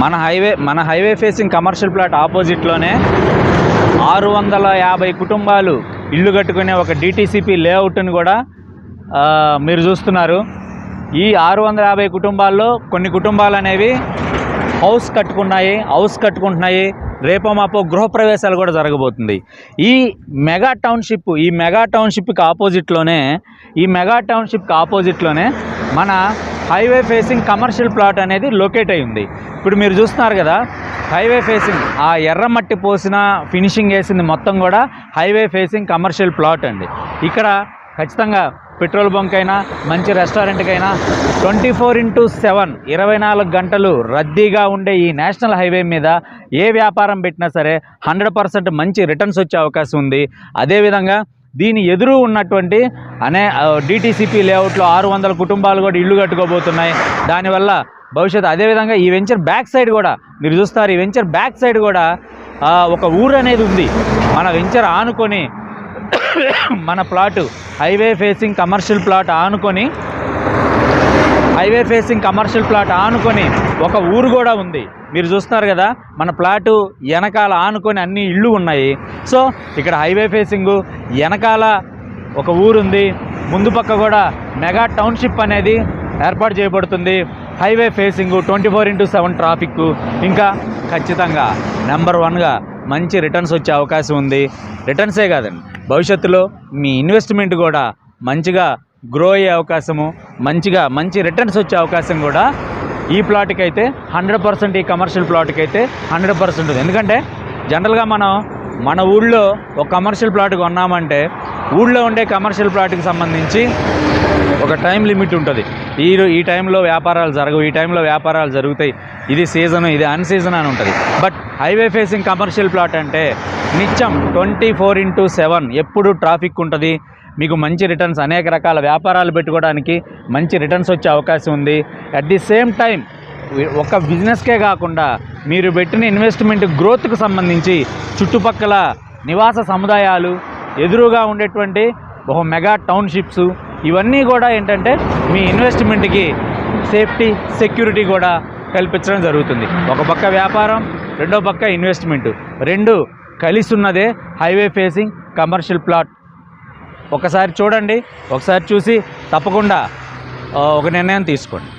మన హైవే మన highway facing commercial plot ఆపోజిట్లోనే ఆరు వందల యాభై కుటుంబాలు ఇల్లు కట్టుకునే ఒక డిటీసీపీ లేఅవుట్ని కూడా మీరు చూస్తున్నారు. ఈ ఆరు వందల యాభై కుటుంబాల్లో కొన్ని కుటుంబాలు అనేవి హౌస్ కట్టుకున్నాయి హౌస్ కట్టుకుంటున్నాయి. రేపో మాపో గృహప్రవేశాలు కూడా జరగబోతుంది. ఈ మెగా టౌన్షిప్ ఈ మెగా టౌన్షిప్కి ఆపోజిట్లోనే ఈ మెగా టౌన్షిప్కి ఆపోజిట్లోనే మన హైవే ఫేసింగ్ కమర్షియల్ ప్లాట్ అనేది లొకేట్ అయి ఉంది ఇప్పుడు మీరు చూస్తున్నారు కదా హైవే ఫేసింగ్ ఆ ఎర్రమట్టి పోసిన ఫినిషింగ్ వేసింది మొత్తం కూడా హైవే ఫేసింగ్ కమర్షియల్ ప్లాట్ అండి. ఇక్కడ ఖచ్చితంగా పెట్రోల్ బంక్ అయినా మంచి రెస్టారెంట్కైనా ట్వంటీ ఫోర్ ఇంటూ సెవెన్ ఇరవై నాలుగు గంటలు రద్దీగా ఉండే ఈ నేషనల్ హైవే మీద ఏ వ్యాపారం పెట్టినా సరే హండ్రెడ్ పర్సెంట్ మంచి రిటర్న్స్ వచ్చే అవకాశం ఉంది. అదేవిధంగా దీని ఎదురు ఉన్నటువంటి అనే డిటీసీపీ లేఅవుట్లో ఆరు వందల కుటుంబాలు కూడా ఇల్లు కట్టుకోబోతున్నాయి. దానివల్ల భవిష్యత్తు అదేవిధంగా ఈ వెంచర్ బ్యాక్ సైడ్ కూడా మీరు చూస్తారు ఈ వెంచర్ బ్యాక్ సైడ్ కూడా ఒక ఊరు అనేది ఉంది. మన వెంచర్ ఆనుకొని మన plot highway facing commercial plot ఆనుకొని హైవే ఫేసింగ్ కమర్షియల్ ప్లాట్ ఆనుకొని ఒక ఊరు కూడా ఉంది. మీరు చూస్తున్నారు కదా మన ప్లాటు వెనకాల ఆనుకొని అన్ని ఇళ్ళు ఉన్నాయి. సో ఇక్కడ హైవే ఫేసింగ్ వెనకాల ఒక ఊరుంది. ముందు పక్క కూడా మెగా టౌన్షిప్ అనేది ఏర్పాటు చేయబడుతుంది. Highway facing twenty four into seven traffic ఇంకా ఖచ్చితంగా నెంబర్ వన్గా మంచి రిటర్న్స్ వచ్చే అవకాశం ఉంది. రిటర్న్సే కాదండి. భవిష్యత్తులో మీ ఇన్వెస్ట్మెంట్ కూడా మంచిగా గ్రో అయ్యే అవకాశము మంచిగా మంచి రిటర్న్స్ వచ్చే అవకాశం కూడా ఈ ప్లాట్కి అయితే హండ్రెడ్ పర్సెంట్ ఈ కమర్షియల్ ప్లాట్కి అయితే హండ్రెడ్ పర్సెంట్ ఉంది. ఎందుకంటే జనరల్గా మనం మన ఊళ్ళో ఒక కమర్షియల్ ప్లాట్ కొన్నామంటే ఊళ్ళో ఉండే కమర్షియల్ ప్లాట్కి సంబంధించి ఒక టైం లిమిట్ ఉంటుంది. ఈ ఈ టైంలో వ్యాపారాలు జరగవు ఈ టైంలో వ్యాపారాలు జరుగుతాయి. ఇది సీజన్ ఇది అన్ సీజన్ అని ఉంటుంది. But highway facing commercial plot అంటే నిత్యం ట్వంటీ ఫోర్ ఇంటూ సెవెన్ ఎప్పుడు ట్రాఫిక్ ఉంటుంది? మీకు మంచి రిటర్న్స్ అనేక రకాల వ్యాపారాలు పెట్టుకోవడానికి మంచి రిటర్న్స్ వచ్చే అవకాశం ఉంది. అట్ ది సేమ్ టైం ఒక బిజినెస్కే కాకుండా మీరు పెట్టిన ఇన్వెస్ట్మెంట్ గ్రోత్కు సంబంధించి చుట్టుపక్కల నివాస సముదాయాలు ఎదురుగా ఉండేటువంటి ఒక మెగా టౌన్షిప్స్ ఇవన్నీ కూడా ఏంటంటే మీ ఇన్వెస్ట్మెంట్కి సేఫ్టీ సెక్యూరిటీ కూడా కల్పించడం జరుగుతుంది. ఒక పక్క వ్యాపారం రెండో పక్క ఇన్వెస్ట్మెంట్. రెండు కలిసి ఉన్నదే హైవే ఫేసింగ్ కమర్షియల్ ప్లాట్. ఒకసారి చూడండి ఒకసారి చూసి తప్పకుండా ఒక నిర్ణయం తీసుకోండి.